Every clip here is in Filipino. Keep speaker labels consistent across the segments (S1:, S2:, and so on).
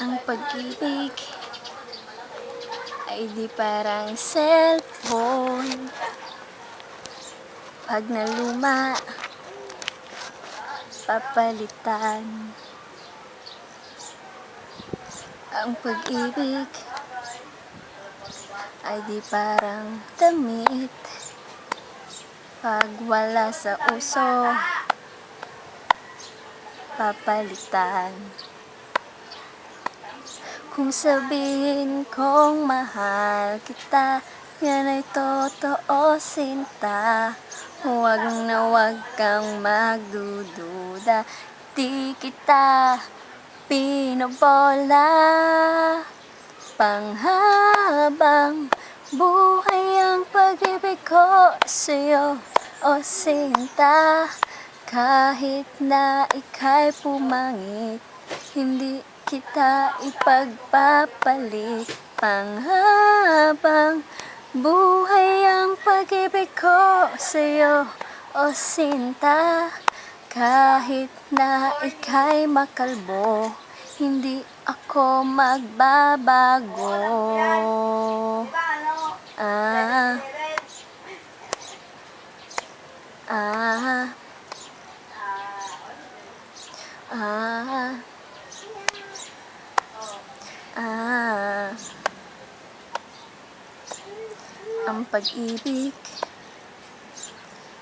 S1: Ang pag-ibig ay di parang cellphone. Pag naluma, papalitan. Ang pag-ibig ay di parang damit. Pag wala sa uso, papalitan Kung sabihin kong mahal kita Yan ay totoo sinta. Huwag na huwag kang magdududa. Di kita pinobola. Panghabang buhay ang pag-ibig ko sa'yo O sinta. Kahit na ika'y pumangit Hindi kita ipagpapalit Panghabang buhay ang pag-ibig ko sa'yo O sinta. Kahit na ika'y makalbo Hindi ako magbabago. Ah. Ah. Ah Ang pag-ibig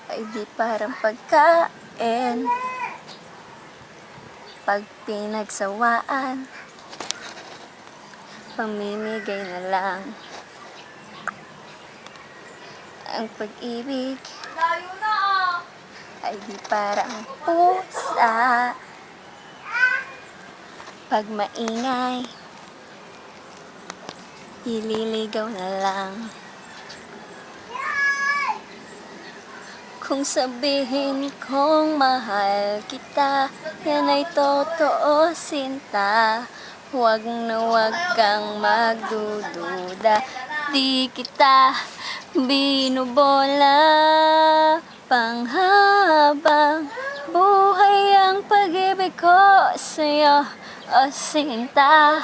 S1: ay di parang pagkain. Pag pinagsawaan Pamimigay na lang. Ang pag-ibig ay di parang pusa. Pag maingay Ililigaw na lang. Kung sabihin kong mahal kita Yan ay totoo sinta. Huwag na huwag kang magdududa. Di kita binubola. Panghabang buhay ang pag-ibig ko sa'yo O sinta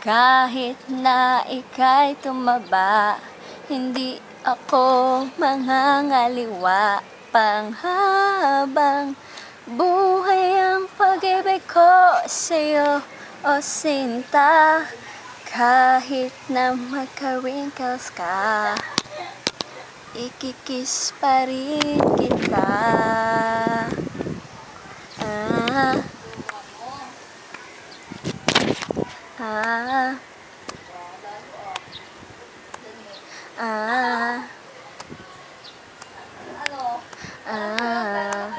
S1: Kahit na ika'y tumaba Hindi ako mangangaliwa. Panghabang buhay ang pag-ibig ko sa'yo O sinta. Kahit na magka-wrinkles ka Ikikis pa rin kita Ah. Ah.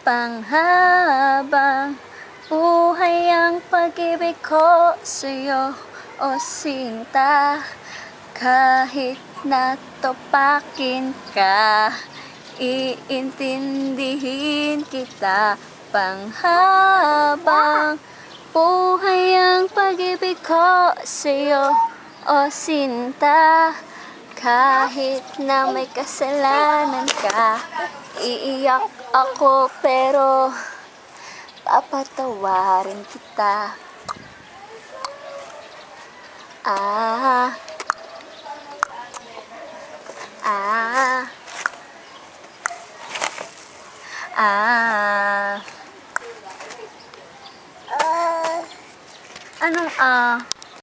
S1: Panghabang buhay ang pag-ibig ko sa'yo O sinta. Kahit natopakin ka Iintindihin kita. Panghabang buhay ang pag-ibig ko sa'yo. O sinta Kahit na may kasalanan ka Iiyak ako pero Papatawarin kita. Ah Ah Ah Anong ah?